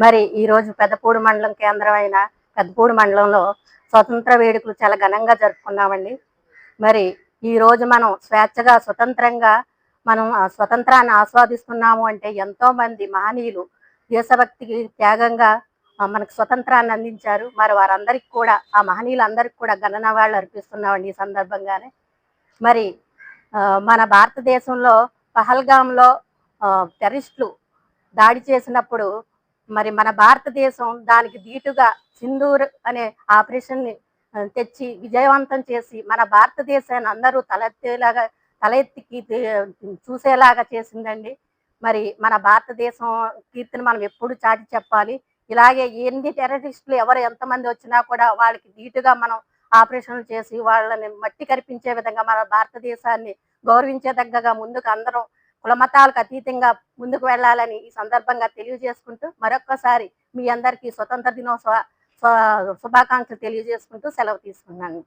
మరి ఈరోజు పెద్దపూడి మండలం కేంద్రం అయిన పెద్దపూడి మండలంలో స్వతంత్ర వేడుకలు చాలా ఘనంగా జరుపుకున్నామండి. మరి ఈ రోజు మనం స్వేచ్ఛగా స్వతంత్రంగా మనం స్వతంత్రాన్ని ఆస్వాదిస్తున్నాము అంటే ఎంతో మంది మహనీయులు దేశభక్తికి త్యాగంగా మనకు స్వతంత్రాన్ని అందించారు. మరి వారందరికీ కూడా ఆ మహనీయులందరికీ కూడా గణనవాళ్ళు అర్పిస్తున్నామండి ఈ సందర్భంగానే. మరి మన భారతదేశంలో పహల్గాంలో టెరిస్టులు దాడి చేసినప్పుడు మరి మన భారతదేశం దానికి దీటుగా సింధూర్ అనే ఆపరేషన్ని ని తెచ్చి విజయవంతం చేసి మన భారతదేశాన్ని అందరూ తలెత్తేలాగా తలెత్తికి చూసేలాగా చేసిందండి. మరి మన భారతదేశం కీర్తిని మనం ఎప్పుడు చాటి చెప్పాలి. ఇలాగే ఎన్ని టెర్రరిస్టులు ఎవరు ఎంతమంది వచ్చినా కూడా వాళ్ళకి దీటుగా మనం ఆపరేషన్లు చేసి వాళ్ళని మట్టి కరిపించే విధంగా మన భారతదేశాన్ని గౌరవించేదగ్గగా ముందుకు అందరం కులమతాలకు అతీతంగా ముందుకు వెళ్ళాలని ఈ సందర్భంగా తెలియజేసుకుంటూ మరొక్కసారి మీ అందరికీ స్వతంత్ర దినోత్సవ శుభాకాంక్షలు తెలియజేసుకుంటూ సెలవు తీసుకున్నాను.